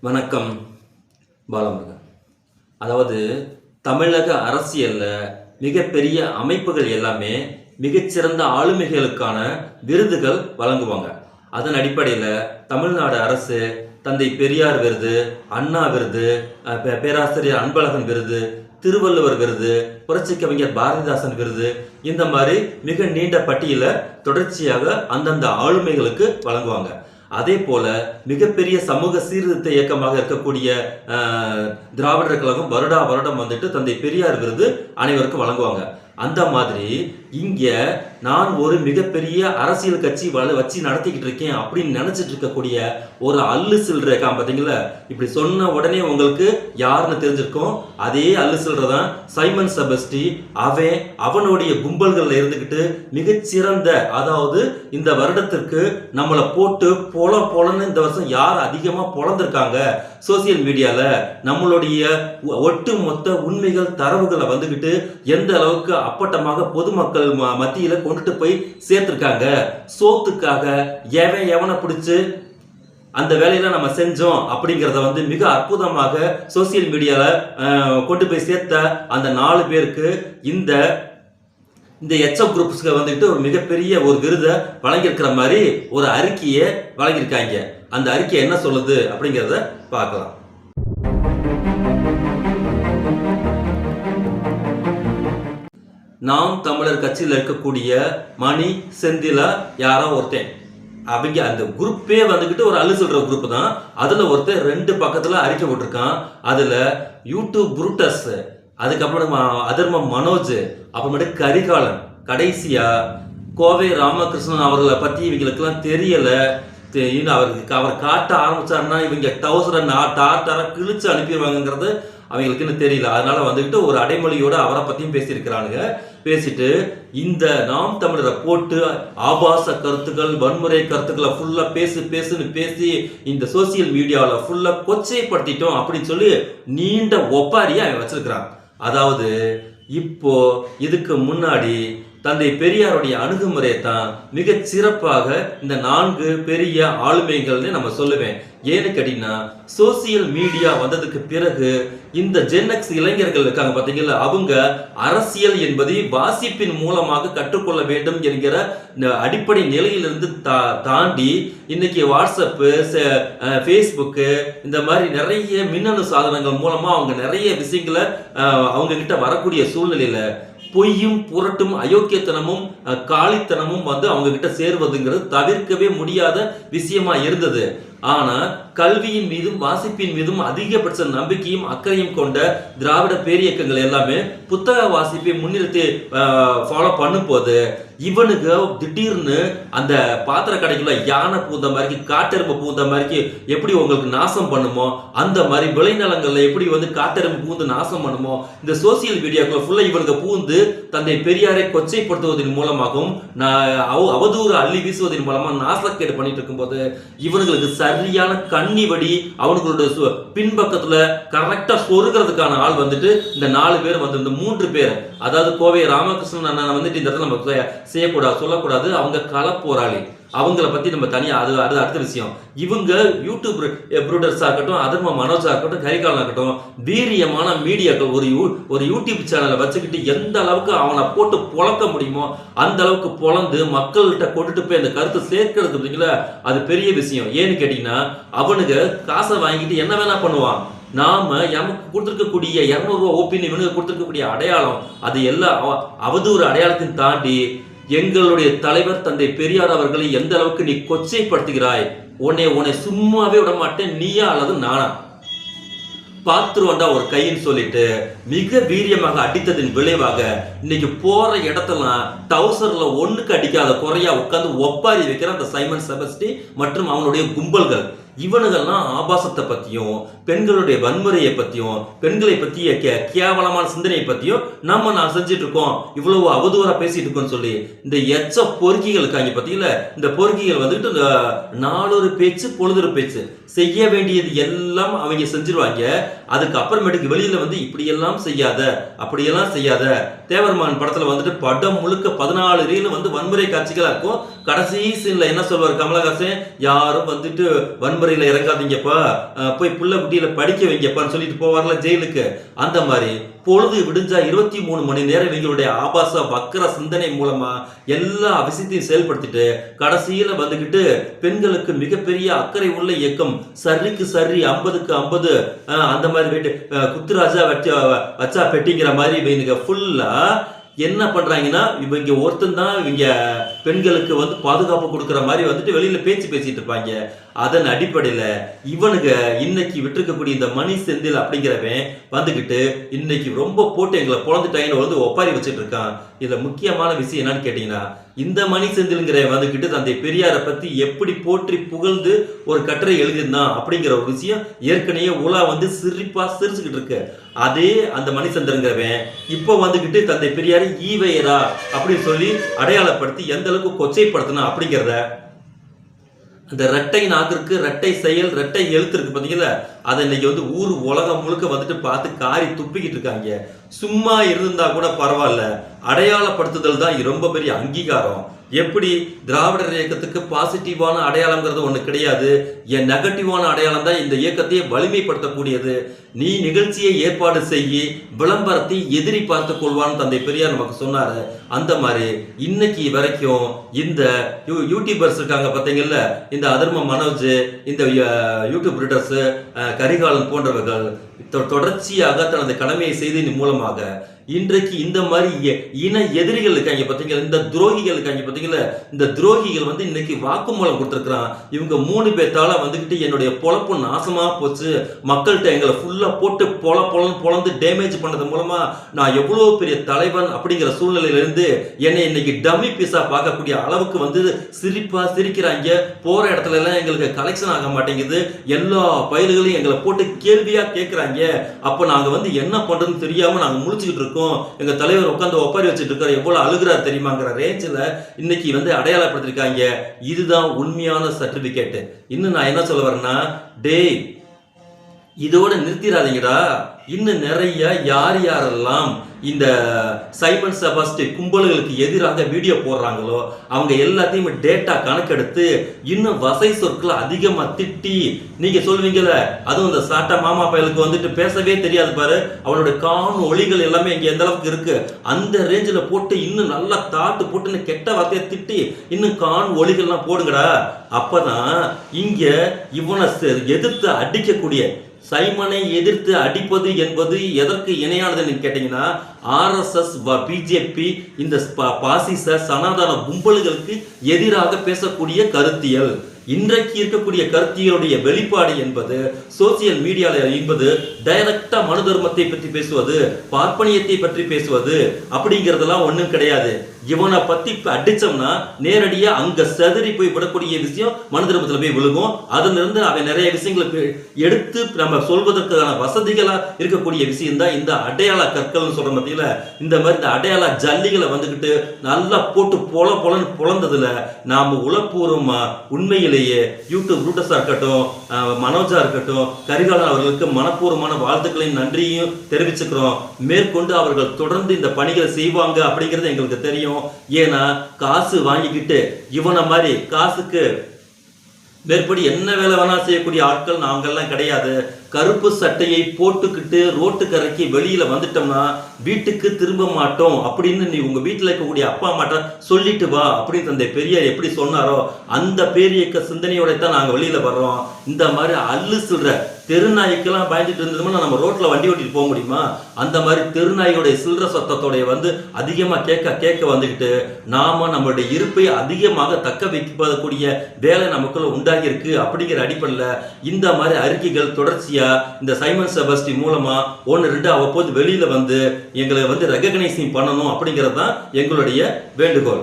வணக்கம் பாலமுருகன். அதாவது தமிழக அரசியலில் மிகப்பெரிய அமைப்புகள் எல்லாமே மிகச்சிறந்த ஆளுமைகளுக்கான விருதுகள் வழங்குவாங்க. அதன் அடிப்படையில் தமிழ்நாடு அரசு தந்தை பெரியார் விருது அண்ணா விருது பே- பேராசிரியர் அன்பழகன் விருது திருவள்ளுவர் விருது புரட்சி கவிஞர் பாரதிதாசன் விருது இந்த மாதிரி மிக நீண்ட பட்டியலை தொடர்ச்சியாக அந்தந்த ஆளுமைகளுக்கு வழங்குவாங்க. அதே போல மிகப்பெரிய சமூக சீர்திருத்த இயக்கமாக இருக்கக்கூடிய திராவிடர் கழகம் வருடா வருடம் வந்துட்டு தந்தை பெரியார் விருது அனைவருக்கும் வழங்குவாங்க. அந்த மாதிரி இங்கே நான் ஒரு மிகப்பெரிய அரசியல் கட்சி வள வச்சு நடத்திக்கிட்டு இருக்கேன் அப்படின்னு நினச்சிட்டு இருக்கக்கூடிய ஒரு அல்லு சில்லற இருக்கான் இப்படி சொன்ன உடனே உங்களுக்கு யாருன்னு தெரிஞ்சிருக்கோம். அதே அல்லு சில்லற தான் சைமன் செபஸ்டி அவன் அவனுடைய கும்பல்களில் இருந்துக்கிட்டு மிகச்சிறந்த அதாவது இந்த வருடத்திற்கு நம்மளை போட்டு பொல பொலன்னு இந்த வருஷம் யார் அதிகமாக பொழந்திருக்காங்க சோசியல் மீடியாவில் நம்மளுடைய ஒ- ஒட்டு மொத்த உண்மைகள் தரவுகளை வந்துக்கிட்டு எந்த அளவுக்கு அப்பட்டமாக பொதுமக்கள் ம- மத்தியில கொண்டுட்டு போய் சேர்த்திருக்காங்க. சோத்துக்காக எவன் எவனை பிடிச்சு அந்த வேலையில நம்ம செஞ்சோம் அப்படிங்கிறத வந்து மிக அற்புதமாக சோசியல் மீடியால கொண்டு போய் சேர்த்த அந்த நாலு பேருக்கு இந்த இந்த எச்எப் குரூப்ஸ்க்கு வந்துட்டு ஒரு மிகப்பெரிய ஒரு விருதை வழங்கியிருக்கிற மாதிரி ஒரு அறிக்கையை வழங்கியிருக்காங்க. அந்த அறிக்கை என்ன சொல்லுது அப்படிங்கிறத பார்க்கலாம். நாம் தமிழர் கட்சியில் இருக்கக்கூடிய மணி செந்திலா யாரோ ஒருத்தன். அவங்க அந்த குரூப்பே வந்துக்கிட்டு ஒரு அள்ளு சொல்ற குரூப் தான். அதுல ஒருத்தன் ரெண்டு பக்கத்துல அறிக்கை போட்டிருக்கான். அதுல யூடியூப் புரூட்டஸ் அதுக்கப்புறம் ம- அதர்ம மனோஜ் அப்புறமேட்டு கரிகாலன். கடைசியா கோவை ராமகிருஷ்ணன் அவர்களை பத்தி இவங்களுக்கெல்லாம் தெரியல. இன்னும் அவருக்கு அவர் காட்ட ஆரம்பிச்சாருன்னா இவங்க டவுசரை நான் டாட்டார கிழிச்சு அனுப்பிடுவாங்கங்கிறது அவங்களுக்கு இன்னும் தெரியல. அதனால வந்துக்கிட்டு ஒரு அடைமொழியோட அவரை பத்தியும் பேசியிருக்கிறானுங்க. பேசிட்டு இந்த நாம் தமிழரை போட்டு ஆபாச கருத்துக்கள் வன்முறை கருத்துக்களை ஃபுல்லா பேசு பேசுன்னு பேசி இந்த சோசியல் மீடியாவில் ஃபுல்லா கொச்சைப்படுத்திட்டோம் அப்படின்னு சொல்லி நீண்ட ஒப்பாரியை அவன் வச்சிருக்கிறான். அதாவது இப்போ இதுக்கு முன்னாடி தந்தை பெரியாருடைய அணுகுமுறையை தான் மிக சிறப்பாக இந்த நான்கு பெரிய ஆளுமைகள்னு நம்ம சொல்லுவேன். ஏன்னு கேட்டீங்கன்னா சோசியல் மீடியா வந்ததுக்கு பிறகு இந்த ஜென்எக்ஸ் இளைஞர்கள் இருக்காங்க பார்த்தீங்களா? அவங்க அரசியல் என்பதை வாசிப்பின் மூலமாக கற்றுக்கொள்ள வேண்டும் என்கிற இந்த அடிப்படை நிலையிலிருந்து தா தாண்டி இன்னைக்கு வாட்ஸ்அப்பு ஃபேஸ்புக்கு இந்த மாதிரி நிறைய மின்னணு சாதனங்கள் மூலமாக அவங்க நிறைய விஷயங்களை அவங்க கிட்ட வரக்கூடிய சூழ்நிலையில் பொய்யும் புரட்டும் அயோக்கியத்தனமும் அஹ், காலித்தனமும் வந்து அவங்க கிட்ட சேருவதுங்கிறது தவிர்க்கவே முடியாத விஷயமா இருந்தது. ஆனா கல்வியின் மீதும் வாசிப்பின் மீதும் அதிகபட்ச நம்பிக்கையும் அக்கறையும் கொண்ட திராவிட பேரியக்கங்கள் எல்லாமே புத்தக வாசிப்பை முன்னிறுத்தி ஃபாலோ பண்ணும் போது இவனுக்கு திடீர்னு அந்த பாத்திர கடைக்குள்ள யானை பூந்த மாதிரி காட்டெரும்பு பூந்த மாதிரி எப்படி உங்களுக்கு நாசம் பண்ணுமோ அந்த மாதிரி விளைநிலங்களில் எப்படி வந்து காட்டெரும்பு பூந்து நாசம் பண்ணுமோ இந்த சோசியல் மீடியாக்குள்ள ஃபுல்லா இவனுக்கு பூந்து தந்தை பெரியாரை கொச்சைப்படுத்துவதன் மூலமாகவும் நான் அவ- அவதூறு அள்ளி வீசுவதன் மூலமா நாசக்கேடு பண்ணிட்டு இருக்கும்போது இவனுங்களுக்கு சரியான கண் கண்ணி வடி அவனுங்களோட பின்பக்கத்துல கரெக்டா சொருகிறதுக்கான ஆள் வந்துட்டு இந்த நாலு பேர் வந்து இந்த மூன்று பேர். அதாவது கோவை ராமகிருஷ்ணன் அண்ணன் வந்துட்டு இந்த இடத்துல நம்ம செய்யக்கூடாது சொல்லக்கூடாது. அவங்க கள போராளி. அவங்கள பத்தி நம்ம தனியாக அது அது அடுத்த விஷயம். இவங்க யூடியூப் ப்ரூடர்ஸாக இருக்கட்டும் அதர்ம மனோஜாக இருக்கட்டும் கரிகாலன் இருக்கட்டும் வீரியமான மீடியாக்கள் ஒரு யூ ஒரு யூடியூப் சேனலை வச்சுக்கிட்டு எந்த அளவுக்கு அவனை போட்டு பொழக்க முடியுமோ அந்த அளவுக்கு பொழந்து மக்கள்கிட்ட கொண்டுட்டு போய் அந்த கருத்தை சேர்க்கறது பார்த்தீங்களா? அது பெரிய விஷயம். ஏன்னு கேட்டீங்கன்னா அவனுக்கு காசை வாங்கிட்டு என்ன வேணா பண்ணுவான். நாம எமக்கு கொடுத்துருக்கக்கூடிய இரநூறுவா ஓபின்னு இவனுக்கு கொடுத்துருக்கக்கூடிய அடையாளம் அது எல்லாம் அவதூறு அடையாளத்தையும் தாண்டி எங்களுடைய தலைவர் தந்தை பெரியார் அவர்களை எந்த அளவுக்கு நீ கொச்சைப்படுத்துகிறாய்? உன்னை உன்னை சும்மாவே விட மாட்டேன். நீயா அல்லது நானா? பார்த்துருவாண்டா ஒரு கைன்னு சொல்லிட்டு மிக வீரியமாக அடித்ததின் விளைவாக இன்னைக்கு போற இடத்தெல்லாம் டவுசர்ல ஒண்ணுக்கு அடிக்காத குறையா உட்காந்து ஒப்பாரி வைக்கிற அந்த சைமன் செபஸ்டி மற்றும் அவனுடைய கும்பல்கள். இவனுங்கெல்லாம் ஆபாசத்தை பற்றியும் பெண்களுடைய வன்முறையை பற்றியும் பெண்களை பற்றிய கே- கேவலமான சிந்தனையை பற்றியும் நம்ம நான் செஞ்சுட்டு இருக்கோம் இவ்வளவு அவதூறாக பேசிட்டு இருக்கோம்னு சொல்லி இந்த எச்ச பொறுக்கிகள் இருக்காங்க இந்த பொறுக்கிகள் வந்துட்டு இந்த நாலொரு பேச்சு பொழுதொரு பேச்சு. செய்ய வேண்டியது எல்லாம் அவங்க செஞ்சிருவாங்க. அதுக்கு அப்புறமேட்டுக்கு வெளியில் வந்து இப்படியெல்லாம் செய்யாத அப்படியெல்லாம் செய்யாத தேவர்மான் படத்துல வந்துட்டு படம் முழுக்க பதினாலு ரீல் வந்து வன்முறை காட்சிகளா இருக்கும். கடைசி சீன்ல என்ன சொல்வார் கமலஹாசன்? யாரும் வந்துட்டு வன்முறையில இறங்காதீங்கப்பா. போய் புள்ள குட்டியில படிக்க வைங்கப்பான்னு சொல்லிட்டு போவார்ல ஜெயிலுக்கு. அந்த மாதிரி. பொழுது விடிஞ்சா இருபத்தி மூணு மணி நேரம் இவங்களுடைய ஆபாச வக்கர சிந்தனை மூலமா எல்லா விஷயத்தையும் செயல்படுத்திட்டு கடைசியில வந்துகிட்டு பெண்களுக்கு மிகப்பெரிய அக்கறை உள்ள இயக்கம் சரிக்கு சரி ஐம்பதுக்கு ஐம்பது அந்த மாதிரி வெட்டு குத்துராஜா வச்சா வச்சா பெட்டிங்கிற மாதிரி இவங்க ஃபுல்லா என்ன பண்றாங்கன்னா இவங்க ஒருத்தன் தான் இவங்க பெண்களுக்கு வந்து பாதுகாப்பு கொடுக்குற மாதிரி வந்துட்டு வெளியில் பேச்சு பேசிகிட்டு இருப்பாங்க. அதன் அடிப்படையில் இவனுங்க இன்னைக்கு விட்டுருக்கக்கூடிய இந்த மணி செந்தில் அப்படிங்கிறவன் வந்துக்கிட்டு இன்னைக்கு ரொம்ப போட்டு எங்களை பொழந்துட்டாங்கன்னு வந்து ஒப்பாரி வச்சுட்டு இருக்கான். இதில் முக்கியமான விஷயம் என்னன்னு கேட்டிங்கன்னா இந்த மணி செந்தில்ங்கிற வந்துக்கிட்டு தந்தை பெரியாரை பற்றி எப்படி போற்றி புகழ்ந்து ஒரு கட்டுரை எழுதியிருந்தான் அப்படிங்கிற ஒரு விஷயம் ஏற்கனவே உலா வந்து சிரிப்பாக சிரிச்சுக்கிட்டு இருக்கு. அதே அந்த மணிசந்திரங்கிறவன் இப்போ வந்துக்கிட்டு தந்தை பெரியார் ஈவையரா அப்படின்னு சொல்லி அடையாளப்படுத்தி எந்த அளவுக்கு கொச்சைப்படுத்தணும் அப்படிங்கிறத அந்த ரெட்டை நாக்கிற்கு ரெட்டை செயல் ரெட்டை எழுத்து இருக்கு பார்த்தீங்களா அதை இன்னைக்கு வந்து ஊர் உலகம் முழுக்க வந்துட்டு பார்த்து காரி துப்பிக்கிட்டு இருக்காங்க. சும்மா இருந்தா கூட பரவாயில்ல. அடையாளப்படுத்துதல் தான் ரொம்ப பெரிய அங்கீகாரம். எப்படி திராவிடர் இயக்கத்துக்கு பாசிட்டிவான அடையாளங்கிறது ஒன்று கிடையாது. என் நெகட்டிவான அடையாளம் தான் இந்த இயக்கத்தையே வலிமைப்படுத்தக்கூடியது. நீ நிகழ்ச்சியை ஏற்பாடு செய்யி விளம்பரத்தை எதிரி பார்த்து கொள்வான்னு தந்தை பெரியார் நமக்கு சொன்னார். அந்த மாதிரி இன்னைக்கு வரைக்கும் இந்த யூ- யூடியூபர்ஸ் இருக்காங்க பார்த்தீங்கல்ல இந்த அதர்ம மனோஜ் இந்த யூடியூப் ரீடர்ஸ் கரிகாலன் போன்றவர்கள் தொடர்ச்சியாக தனது கடமையை செய்ததின் மூலமாக இன்றைக்கு இந்த மாதிரி இன எதிரிகள் இருக்காங்க பார்த்தீங்களா இந்த துரோகிகள் இருக்காங்க பார்த்தீங்களா இந்த துரோகிகள் வந்து இன்னைக்கு வாக்குமூலம் கொடுத்துருக்குறான். இவங்க மூணு பேர்த்தால வந்துக்கிட்டு என்னுடைய பொழப்பு நாசமாக போச்சு. மக்கள்கிட்ட எங்களை ஃபுல்லாக போட்டு பொல பொலன்னு பொழந்து டேமேஜ் பண்ணது மூலமாக நான் எவ்வளோ பெரிய தலைவன் அப்படிங்கிற சூழ்நிலையிலிருந்து வந்து என்னை இன்னைக்கு டம்மி பீஸா பார்க்கக்கூடிய அளவுக்கு வந்து சிரிப்பா சிரிக்கிறாங்க. போற இடத்துல எல்லாம் எங்களுக்கு கலெக்ஷன் ஆக மாட்டேங்குது. எல்லா பயிர்களையும் எங்களை போட்டு கேள்வியா கேட்குறாங்க அப்போ நாங்க வந்து என்ன பண்றதுன்னு தெரியாம நாங்க முழிச்சுக்கிட்டு இருக்கோம். எங்க தலைவர் உட்காந்து ஒப்பாரி வச்சுட்டு இருக்காரு. எவ்வளவு அழுகுறாரு தெரியுமாங்கிற ரேஞ்சில் இன்னைக்கு வந்து அடையாளப்படுத்திருக்காங்க. இதுதான் உண்மையான சர்டிபிகேட் இன்னும் நான் என்ன சொல்ல வரேன்னா டேய் இதோட நிறுத்திடாதீங்கடா. இன்னும் நிறைய யார் யாரெல்லாம் இந்த சைமன் செபாஸ்டி கும்பல்களுக்கு எதிராக வீடியோ போடுறாங்களோ அவங்க எல்லாத்தையும் டேட்டா கணக்கெடுத்து இன்னும் வசை சொற்களை அதிகமாக திட்டி நீங்கள் சொல்வீங்கள அதுவும் இந்த சாட்டா மாமா பயலுக்கு வந்துட்டு பேசவே தெரியாது பாரு அவனோட காணும் ஒளிகள் எல்லாமே இங்கே எந்த அளவுக்கு இருக்கு அந்த ரேஞ்சில் போட்டு இன்னும் நல்லா தாட்டு போட்டுன்னு கெட்ட வார்த்தையை திட்டி இன்னும் காணும் ஒளிகள்லாம் போடுங்கடா. அப்போதான் இங்கே இவனை செ- எதிர்த்து அடிக்கக்கூடிய சைமனை எதிர்த்து அடிப்பது என்பது எதற்கு இணையானதுன்னு கேட்டீங்கன்னா ஆர்எஸ்எஸ் பிஜேபி இந்த பாசிச சனாதன கும்பல்களுக்கு எதிராக பேசக்கூடிய கருத்தியல். இன்றைக்கு இருக்கக்கூடிய கருத்தியலுடைய வெளிப்பாடு என்பது சோசியல் மீடியாவில் என்பது டைரக்டா மனு தர்மத்தை பற்றி பேசுவது பார்ப்பனியத்தை பற்றி பேசுவது அப்படிங்கிறதெல்லாம் ஒன்றும் கிடையாது. இவனை பத்தி இப்போ அடிச்சோம்னா நேரடியா அங்க சதுரி போய் விடக்கூடிய விஷயம் மனு போய் விழுகும். அதிலிருந்து அவன் நிறைய விஷயங்களை எடுத்து நம்ம சொல்வதற்கான வசதிகளா இருக்கக்கூடிய விஷயம் தான் இந்த அடையாள கற்கள்னு சொல்ற மத்தியில இந்த மாதிரி இந்த அடையாள ஜல்லிகளை வந்துக்கிட்டு நல்லா போட்டு பொல பொலன்னு பொழந்ததுல நாம உளப்பூர்வமா உண்மையிலேயே யூடியூப் ரூட்டஸா இருக்கட்டும் மனோஜா இருக்கட்டும் கரிகாலன் அவர்களுக்கு மனப்பூர்வமான வாழ்த்துக்களையும் நன்றியும் தெரிவிச்சுக்கிறோம். மேற்கொண்டு அவர்கள் தொடர்ந்து இந்த பணிகளை செய்வாங்க அப்படிங்கிறது எங்களுக்கு தெரியும். ஏன்னா காசு வாங்கிக்கிட்டு இவனை மாதிரி காசுக்கு மேற்படி என்ன வேலை வேணால் செய்யக்கூடிய ஆட்கள் நாங்கள்லாம் கிடையாது. கருப்பு சட்டையை போட்டுக்கிட்டு ரோட்டு கரைக்கு வெளியில வந்துட்டோம்னா வீட்டுக்கு திரும்ப மாட்டோம். அப்படின்னு நீ உங்க வீட்டில் இருக்கக்கூடிய அப்பா அம்மாட்ட சொல்லிட்டு வா அப்படின்னு தந்தை பெரியார் எப்படி சொன்னாரோ அந்த பேரியக்க சிந்தனையோட தான் நாங்கள் வெளியில வர்றோம். இந்த மாதிரி அல்லு சில்ற தெருநாய்க்கெல்லாம் பயந்துட்டு இருந்தோம்னா நம்ம ரோட்ல வண்டி ஓட்டிட்டு போக முடியுமா? அந்த மாதிரி தெருநாயோடைய சில்ற சத்தத்தோடைய வந்து அதிகமாக கேட்க கேட்க வந்துக்கிட்டு நாம நம்மளுடைய இருப்பை அதிகமாக தக்க வைக்கக்கூடிய வேலை நமக்குள்ள உண்டாகி இருக்கு அப்படிங்கிற அடிப்படையில் இந்த மாதிரி அறிக்கைகள் தொடர்ச்சியாக ஈஸியாக இந்த சைமன் செபஸ்டி மூலமாக ஒன்று ரெண்டு அவ்வப்போது வெளியில் வந்து எங்களை வந்து ரெக்கக்னைசிங் பண்ணணும் அப்படிங்கிறது தான் எங்களுடைய வேண்டுகோள்.